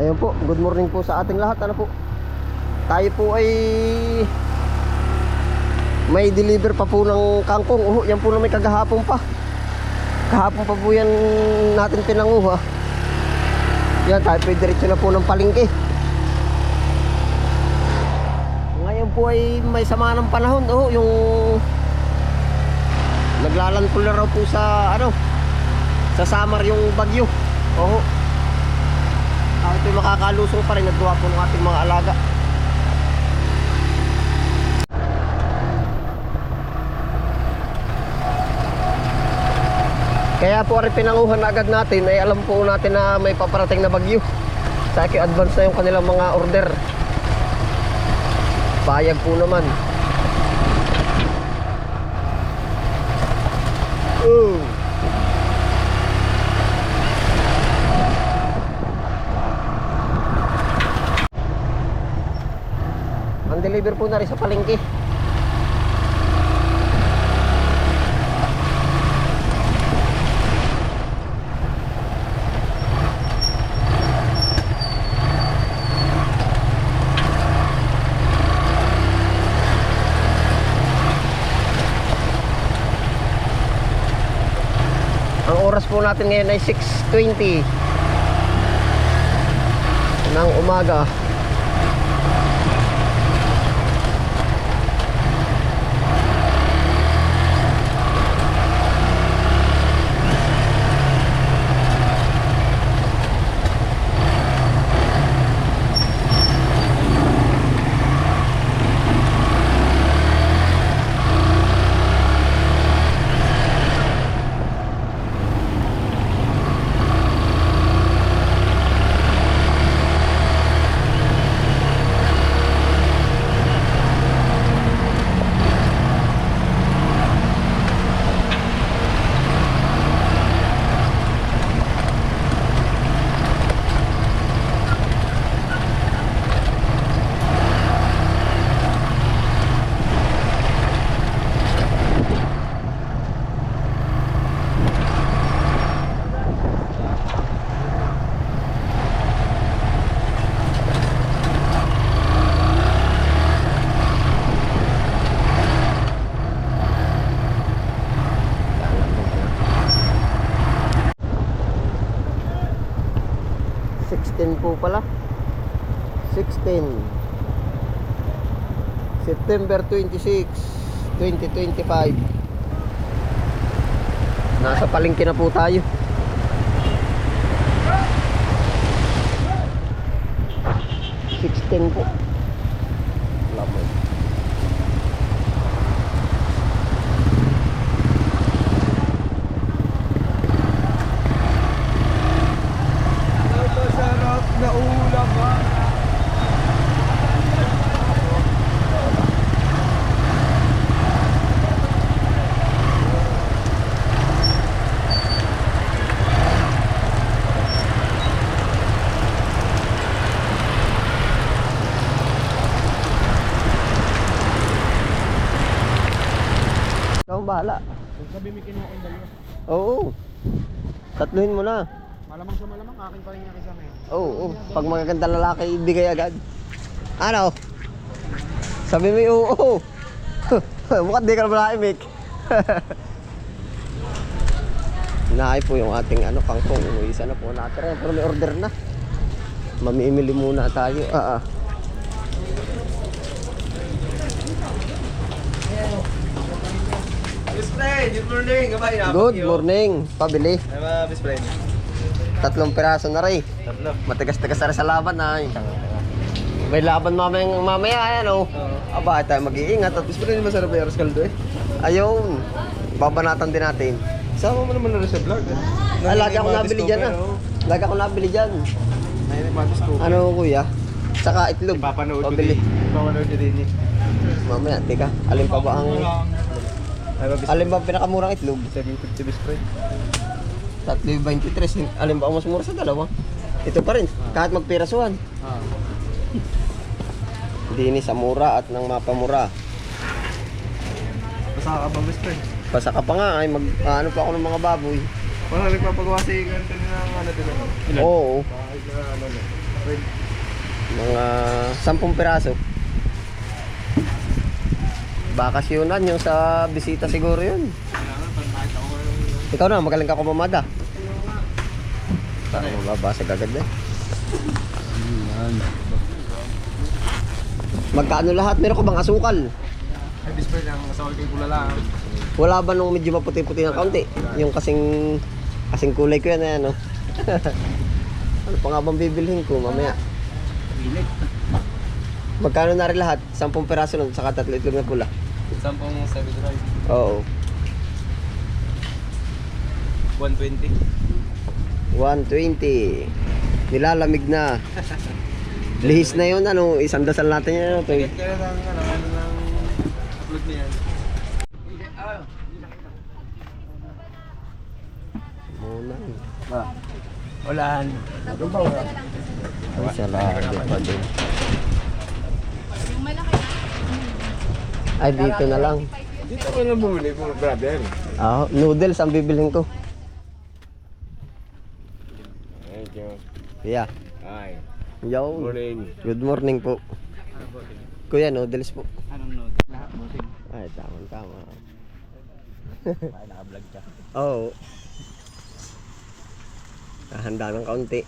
Ayun po, good morning po sa ating lahat. Ano po? Tayo po ay may deliver pa po ng kangkong. Oh, yan po na may kagahapon pa. Kahapon pa po yan natin pinanguha. Yan, tayo po diretso na po ng palingki. Ngayon po ay may sama ng panahon. Oh, yung naglalanpol na raw po sa ano sa Samar yung bagyo. Oo. Ako ito'y makakalusong pa rin naggawa po ng ating mga alaga. Kaya po rin pinanguhan na agad natin ay alam po natin na may paparating na bagyo. Sa akin advance na yung kanilang mga order. Payag po naman. Oh. Ang deliver po na rin sa palengke. Ang oras po natin ngayon ay 6.20 ng umaga. Sixteen po pala. 16 September 26 2025 Nasa palengke na po tayo. Sixteen po. Lamay Masarap na ulam ha. Bahala Sabi may kinuha kong dalawa. Oo Tatluhin mo na Malamang sa malamang, akin pa rin yung kasama eh. Oo, oo. Pag magaganda lalaki, ibigay agad. Ano? Sabi mo oo. Mukhang di ka na malaki, Mick. Naay po yung ating ano, kangkong. Yung isa na po natin. Pero may order na. Mamimili muna tayo. Ah, ah. Miss Friend, good morning. Gabay na. Good morning. Pabili. Diba, Miss Friend? Tatlong piraso na rin. Tatlo. Matigas-tigas na rin sa laban na. May laban mamaya, mamaya ayan oh. Aba, tayo mag-iingat at Miss Friend, masarap yung Caldo eh. ayun. Babanatan din natin. Sama mo naman na rin sa vlog. eh. Ah, lagi ako nabili dyan ah. Lagi ako nabili dyan. Ano kuya? Saka itlog. Ipapanood ko din. Ipapanood ko din eh. Mamaya, teka. Alin pa ba ang... Alin ba ang pinakamurang itlog? 750 Miss Friend. 3.23. Alin ba ang mas mura sa dalawa? Ito pa rin. Kahit magpirasuhan. Ah. Hindi ni sa mura at ng mapamura. Basta ka ba, Miss Friend? Ka pa nga ay mag ano pa ako ng mga baboy. Wala nagpapagawa sa ganito na ng ano din. Oo. Ano na. friend. Mga 10 piraso. Bakasyonan yung sa bisita siguro yun. Ikaw na, magaling ka kumamada. Parang mababasag agad eh. Magkano lahat? Meron ko bang asukal? Ay, best friend, ang asawa kay Bulala. Wala ba nung medyo maputi-puti ng kaunti? Yung kasing kasing kulay ko yan eh, ano? ano pa nga bang bibilhin ko mamaya? Magkano na rin lahat? 10 peraso nun, saka tatlo itlog na pula. Sampung 75. Oo. 120. 120. Nilalamig na. Lihis na yun, ano, isang dasal natin yan. Ano, Kaya kaya lang, ano, ano lang upload niya yan. Muna. Ulan. Ay, salado pa din. Ay, dito na lang. Dito ko na bumili po, brother. Ah, noodles ang bibilhin ko. Thank you. Yeah. Hi. Yo. Morning. Good morning po. Kuya, noodles po. Anong note? Lahat mo din. Ay, tama, tama. Ay, naka-vlog ka. Oo. Handa ng kaunti.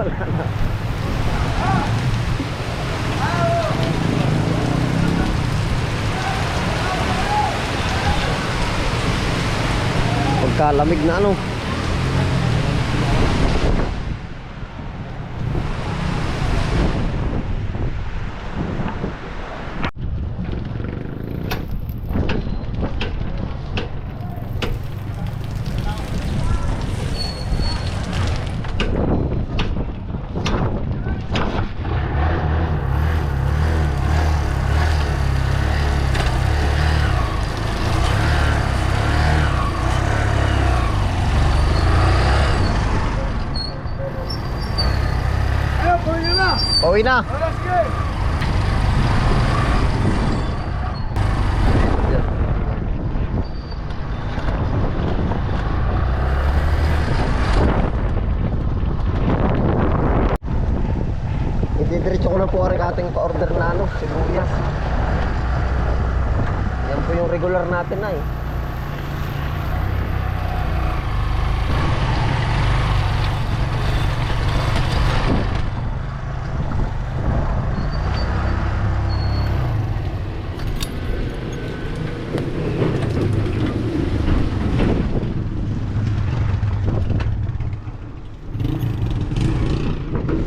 Wala na. Pagkalamig na ano. Pauwi na. Ididiretso ko na po ang ating pa-order na ano, sibuyas. Yan po yung regular natin na eh.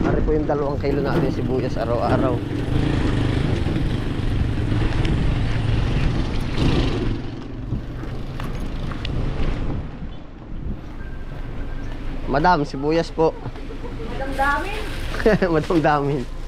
Ari po yung dalawang kilo natin sibuyas araw-araw. Madam, sibuyas po. Madam damin. Madam damin.